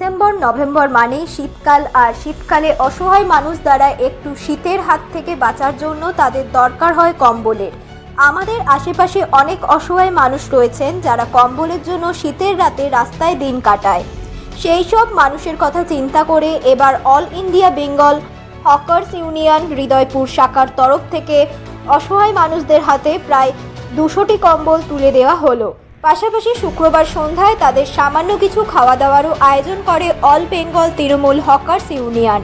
December, November মানেই শীতকাল, আর শীতকালে অসহায় মানুষ দ্বারা একটু শীতের হাত থেকে বাঁচার জন্য তাদের দরকার হয় কম্বলের। আমাদের আশেপাশে অনেক অসহায় মানুষ রয়েছেন যারা কম্বলের জন্য শীতের রাতে রাস্তায় দিন কাটায়। সেই সব মানুষের কথা চিন্তা করে এবার All India Bengal Hawkers Union Hridaypur শাখার তরফ থেকে অসহায় মানুষদের হাতে প্রায় দুশোটি কম্বল তুলে দেওয়া হলো। পাশাপাশি শুক্রবার সন্ধ্যায় তাদের সামান্য কিছু খাওয়া দাওয়ারও আয়োজন করে All Bengal Trinamool Hawkers Union.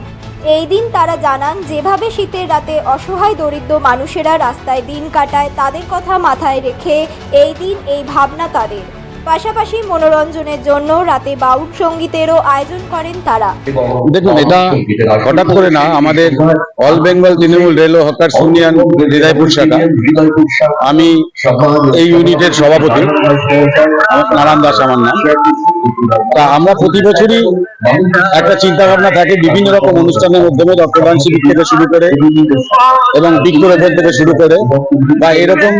এই দিন তারা জানান, যেভাবে শীতের রাতে অসহায় দরিদ্র মানুষেরা রাস্তায় দিন কাটায়, তাদের কথা মাথায় রেখে এই দিন এই ভাবনা তাদের। পাশাপাশি মনোরঞ্জনের জন্য রাতে বাউল সঙ্গীতেরও আয়োজন করেন তারা। দেখুন, এটা হঠাৎ করে না, আমাদের অল বেঙ্গল তৃণমূল রেল ও হকার্স ইউনিয়ন হৃদয়পুর শাখা। আমি এই ইউনিটের সভাপতি, নারায়ণ দাস আমার নাম। তা আমরা প্রতি বছরই একটা চিন্তা ভাবনা থাকে, বিভিন্ন রকম অনুষ্ঠানের মাধ্যমে রক্তদান শিবির থেকে শুরু করে এবং বৃক্ষরোপণ থেকে শুরু করে, বা এরকম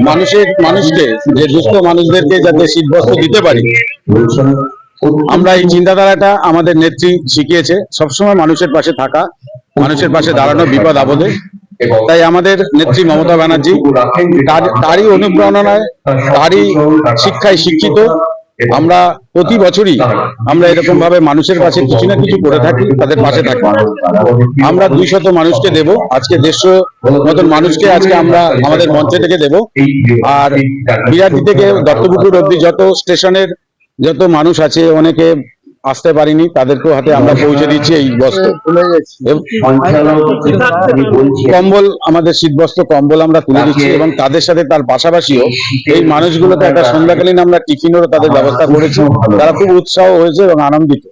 মানুষের, মানুষকে যে দুস্থ মানুষদেরকে যাতে শীতবস্ত্র দিতে পারি। আমরা এই চিন্তাধারাটা আমাদের নেত্রী শিখিয়েছে, সবসময় মানুষের পাশে থাকা, মানুষের পাশে দাঁড়ানো বিপদ আপদে। তাই আমাদের নেত্রী মমতা ব্যানার্জি, তার- তারই অনুপ্রেরণায়, তারই শিক্ষায় শিক্ষিত আমরা প্রতি বছরই আমরা এরকম ভাবে মানুষের কাছে কিছু না কিছু করে থাকি তাদের পাশে থাকি। আমরা দুই শত মানুষকে দেব আজকে দেড়শো মতন মানুষকে আজকে আমরা আমাদের মঞ্চে থেকে দেব। আর বিরাটি থেকে দত্তপুকুর অব্দি যত স্টেশনের যত মানুষ আছে অনেকে আসতে পারিনি তাদেরকেও হাতে আমরা পৌঁছে দিচ্ছি এই বস্ত্র। কম্বল আমাদের শীত বস্ত্র কম্বল আমরা তুলে দিচ্ছি এবং তাদের সাথে তার পাশাপাশিও এই মানুষগুলোকে একটা সন্ধ্যাকালীন আমরা টিফিনেরও তাদের ব্যবস্থা করেছি। তারা খুব উৎসাহ হয়েছে এবং আনন্দিত।